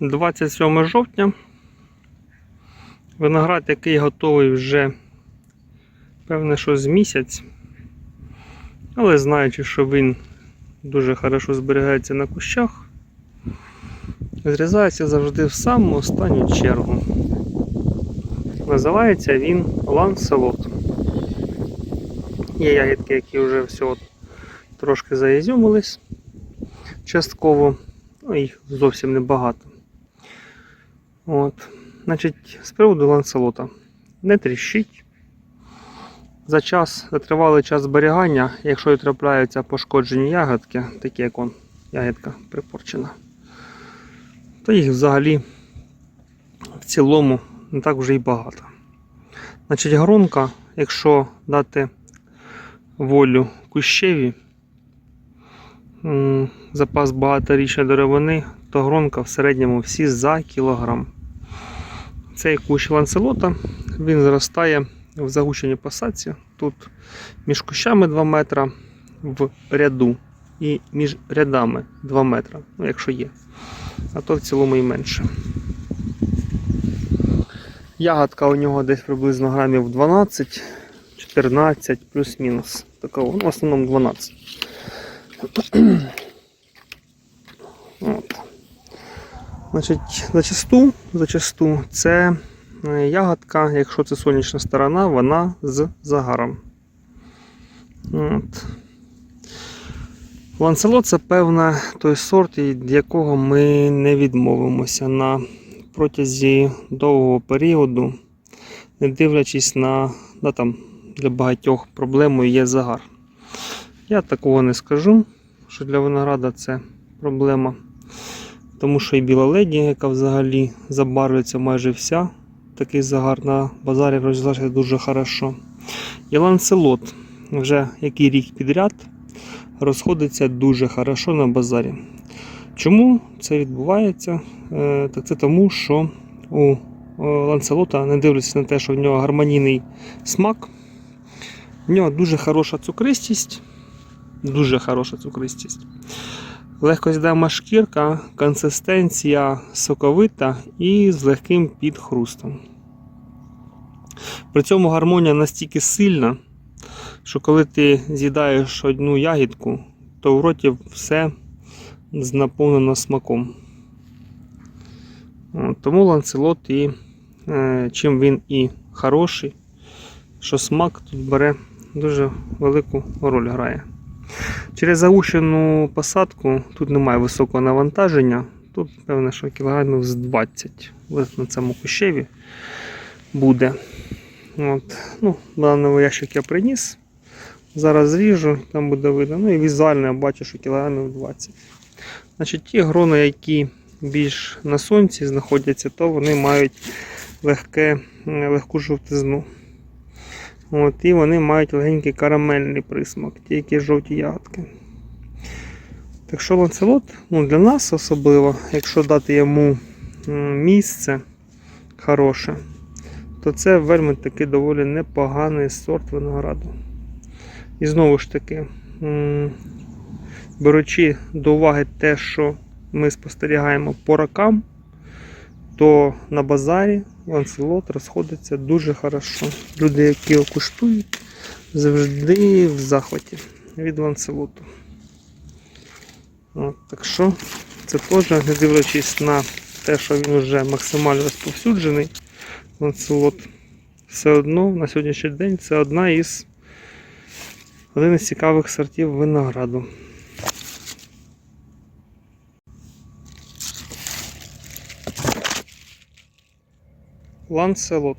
27 жовтня. Виноград, який готовий вже, певне, що з місяць. Але знаючи, що він дуже хорошо зберігається на кущах, зрізається завжди в саму останню чергу. Називається він ланселот. Є ягідки, які вже все трошки заізюмились частково, ну їх зовсім небагато. От. Значить, з приводу ланселота. Не тріщить. За час, за тривалий час зберігання, якщо і трапляються пошкоджені ягодки, такі як он, ягідка припорчена, то їх взагалі в цілому не так вже й багато. Значить, грунка, якщо дати волю кущеві, запас багаторічної деревини, то гронка в середньому всі за кілограм. Цей кущ ланцелота він зростає в загущеній посадці. Тут між кущами 2 метра в ряду і між рядами 2 метра, ну якщо є. А то в цілому і менше. Ягодка у нього десь приблизно грамів 12, 14 плюс-мінус. Ну, в основному 12. Значить, зачасту, зачасту це е, ягодка, якщо це сонячна сторона, вона з загаром. От. Ланцелот це певна той сорт, від якого ми не відмовимося на протязі довгого періоду, не дивлячись на, на там, для багатьох проблемою є загар. Я такого не скажу, що для винограда це проблема. Тому що і біла леді, яка взагалі забарвлюється майже вся, такий загар на базарі розглядає дуже хорошо. І ланцелот вже який рік підряд розходиться дуже хорошо на базарі. Чому це відбувається? Е, Так це тому, що у о, ланцелота, не дивлячись на те, що в нього гармонійний смак, в нього дуже хороша цукристість. Дуже хороша цукристість. Легкозйдема шкірка, консистенція соковита і з легким підхрустом. При цьому гармонія настільки сильна, що коли ти з'їдаєш одну ягідку, то в роті все наповнено смаком. Тому ланцелот і е, чим він і хороший, що смак тут бере дуже велику роль грає. Через заущену посадку тут немає високого навантаження. Тут, певно, що кілограмів з 20 ось на цьому кущеві буде. От. Ну, Даний ящик я приніс. Зараз зріжу, там буде видно. Ну і візуально я бачу, що кілограмів 20. Значить, ті грони, які більш на сонці знаходяться, то вони мають легке, легку жовтизну. От, і вони мають легенький карамельний присмак, ті, які жовті ягодки. Так що ланцелот ну, для нас особливо, якщо дати йому місце хороше, то це вельми таки доволі непоганий сорт винограду. І знову ж таки, беручи до уваги те, що ми спостерігаємо по рокам, то на базарі ланцелот розходиться дуже хорошо. Люди, які його куштують, завжди в захваті від ланцелоту. От, так що це теж, не дивлячись на те, що він вже максимально розповсюджений, ланцелот, все одно на сьогоднішній день це одна із один із цікавих сортів винограду. Ланцелот.